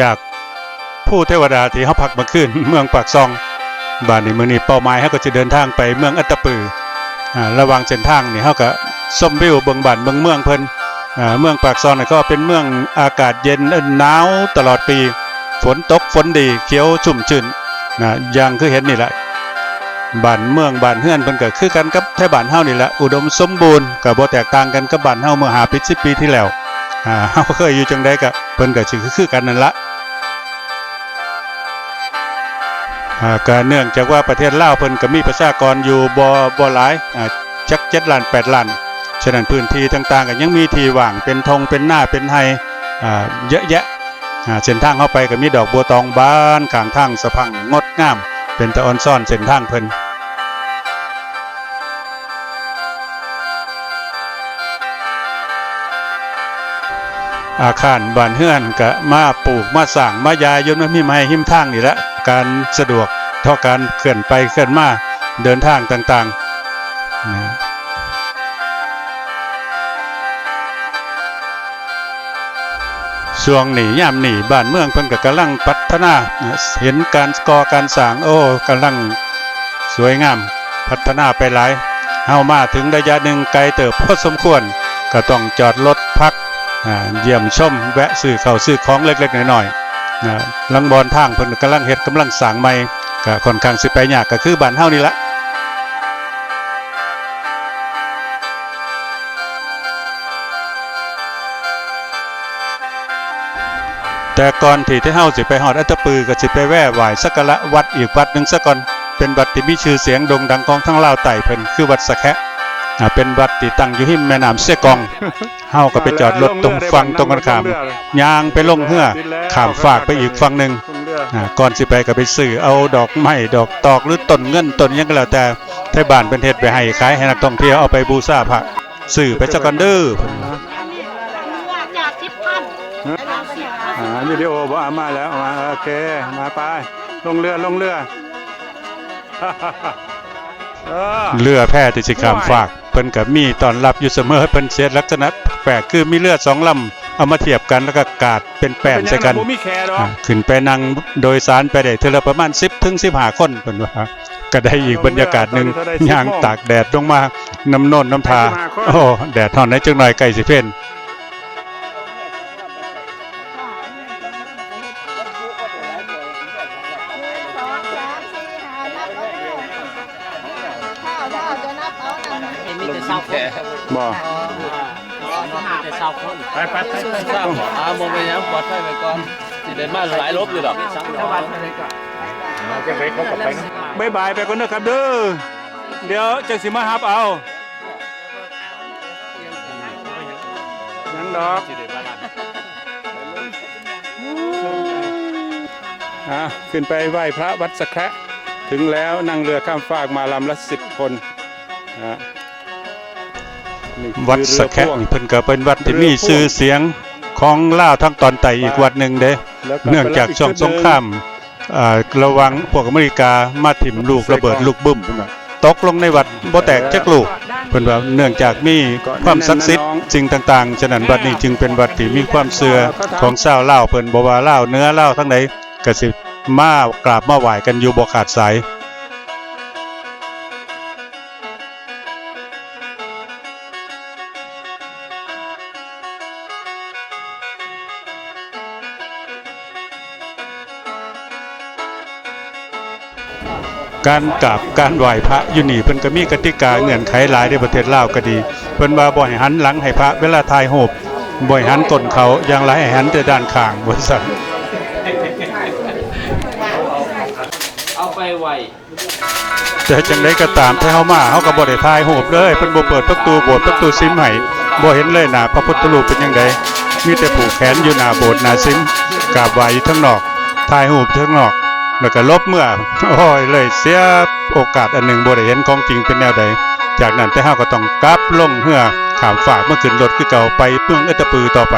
จากผู้เทวดาที่เฮาพักมื่อคืนเมืองปากซองบ้านนี้มือนี้เป้าหมายเฮาก็จะเดินทางไปเมืองอัตตปืออ่าระหว่างเส้นทางนี่เฮาก็ชมวิวเบิ่งบ้านเบิ่งเมืองเพิ่นอ่าเมืองปากซองนี่ก็เป็นเมืองอากาศเย็นหนาวตลอดปี ฝนตกฝนดีเขียวชุ่มชื่นนะอย่างคือเห็นนี่แหละบ้านเมืองบ้านเฮือนเพิ่นก็คือกันกับแถวบ้านเฮานี่แหละอุดมสมบูรณ์ก็บ่แตกต่างกันกับบ้านเฮาเมื่อ5ปี10ปีที่แล้วอ่าเฮาเคยอยู่จังไดก็เพิ่นก็สิคือกันนั่นละ ก็เนื่องจากว่าประเทศลาวเพิ่นก็มีประชากรอยู่บ่บ่หลายอ่าจัก7ล้าน8ล้านฉะนั้นพื้นที่ต่างๆก็ยังมีที่ว่างเป็นทงเป็นหน้าเป็นไฮอ่าเยอะแยะอ่าเส้นทางเข้าไปก็มีดอกบัวตองบานข้างทางสะพังงดงาม เป็นตะออนซ่อนเส้นทางเพิ่นอาคารบ้านเฮือนก็มาปลูกมาสร้างมายายยนต์มามีไม้หิมทางนี่แหละ การสะดวกเท่าการเคลื่อนไปเคลื่อนมาเดินทางต่างๆนะช่วงหนี้ยามหนีบ้านเมืองเพิ่นก็กำลังพัฒนาเห็นการก่อการสร้างโอ้กำลังสวยงามพัฒนาไปหลายเฮามาถึงระยะหนึ่งไกลเติบพอสมควร ก็ต้องจอดรถพักเยี่ยมชมแวะซื้อเข้าซื้อของเล็กๆน้อยๆ ลังบอนทางเพิ่นกำลังเฮ็ดกำลังสร้างใหม่ก็ค่อนข้างสิไปยากก็คือบ้านเฮานี่ละแต่ก่อนที่ที่เฮาสิไปฮอดอัตปือก็สิไปแว่ไหวสักการะวัดอีกวัดหนึ่งซะก่อนเป็นวัดที่มีชื่อเสียงโด่งดังของทั้งลาวใต้เพิ่นคือวัดสะแคะ เป็นวัดที่ตั้งอยู่หิมแม่น้ำเสกองเฮาก็ไปจอดรถตรงฝั่งตรงกันข้ามย่างไปลงเรือข้ามฝากไปอีกฝั่งหนึงอ่าก่อนสิไปก็ไปซื้อเอาดอกไม้ดอกตอกหรือต้นเงินต้นหยังก็แล้วแต่ไทบ้านเป็นเฮ็ดไปให้ขายให้นักท่องเที่ยวเอาไปบูชาพระซื้อไปซะก่อนเด้อจากทิพพันอ่าวิดีโอบ่เอามาแล้วมาโอเคมาไปลงเรือลงเรือเออเรือแพที่สิข้ามฝากเพิ่นก็มีตอนรับอยู่เสมอเพิ่นเสียลักษณะแปลกคือมีเรือสองลำเอามาเทียบกันแล้วก็กาดเป็นแป้นใส่กันบ่มีแคร์ดอกอ่าขึ้นไปนั่งโดยสารไปได้เทื่อละประมาณ 10ถึง15คนเพิ่นว่าก็ได้อีกบรรยากาศหนึงย่างตากแดดลงมาน้ำโน่นน้ำทาโอ้แดดฮ้อนได้จังหน่อยใกล้สิเพ่น เอานั่นเห็นมีแต่เศร้าคนบ่มีแต่เศร้าคนไปไปไปเศร้าอ่าโมเป็นยังปลอดภัยไปก่อนสิได้มาหลายลบอยู่ดอกถ้าวันอะไรก็จะไปเขากลับไปบายบายไปก่อนเด้อครับเด้อเดี๋ยวจังสิมารับเอายังดอกสิได้มากันอะขึ้นไปไหว้พระวัดสะแคระถึงแล้วนั่งเรือข้ามฟากมาลำละสิบคน วัดสะแคะเรือพ่วงนี่เพิ่นก็เป็นวัดที่มีชื่อเสียงของลาวทั้งตอนใต้อีกวัดหนึ่งเด้แล้วเนื่องจากช่วงสงครามอ่าระวังพวกอเมริกามาถิ่มลูกระเบิดลูกบึ้มตกลงในวัดบ่แตกจักลูกเพิ่นว่าเนื่องจากมีความศักดิ์สิทธิ์สิ่งต่างๆ ฉะนั้นวัดนี้จึงเป็นวัดที่มีความเชื่อของชาวลาวเพิ่นบ่ว่าลาวเหนือลาวทั้งใดก็สิมากราบมาไหว้กันอยู่บ่ขาดสาย การกราบการไหว้พระอยู่นี่เพิ่นก็มีกติกาเงื่อนไขหลายในประเทศลาวก็ดี เพิ่นว่าบ่ให้หันหลังให้พระเวลาถ่ายรูปบ่ให้หันก้นเขาอย่างไรให้หันแต่ด้านข้างบริษัทเอาไปไหวแต่จังไดก็ตามถ้าเฮามาเฮาก็บ่ได้ถ่ายรูปเลยเพิ่นบ่เปิดประตูโบสถ์ประตูซิมให้บ่เห็นเลยหน้าพระพุทธรูปเป็นจังไดมีแต่ผูกแขนอยู่หน้าโบสถ์หน้าซิมกราบไหว้อยู่ข้างนอกถ่ายรูปอยู่ข้างนอก แล้วก็ลบเมื่อโอ้ยเลยเสียโอกาสอันหนึ่งบ่ได้เห็นของจริงเป็นแนวใด จากนั้นแต่ห้าก็ต้องกลับลงเพื่อขามฝากเมื่อขึ้นรถคือเก่าไปเพื่องอัตะปือต่อไป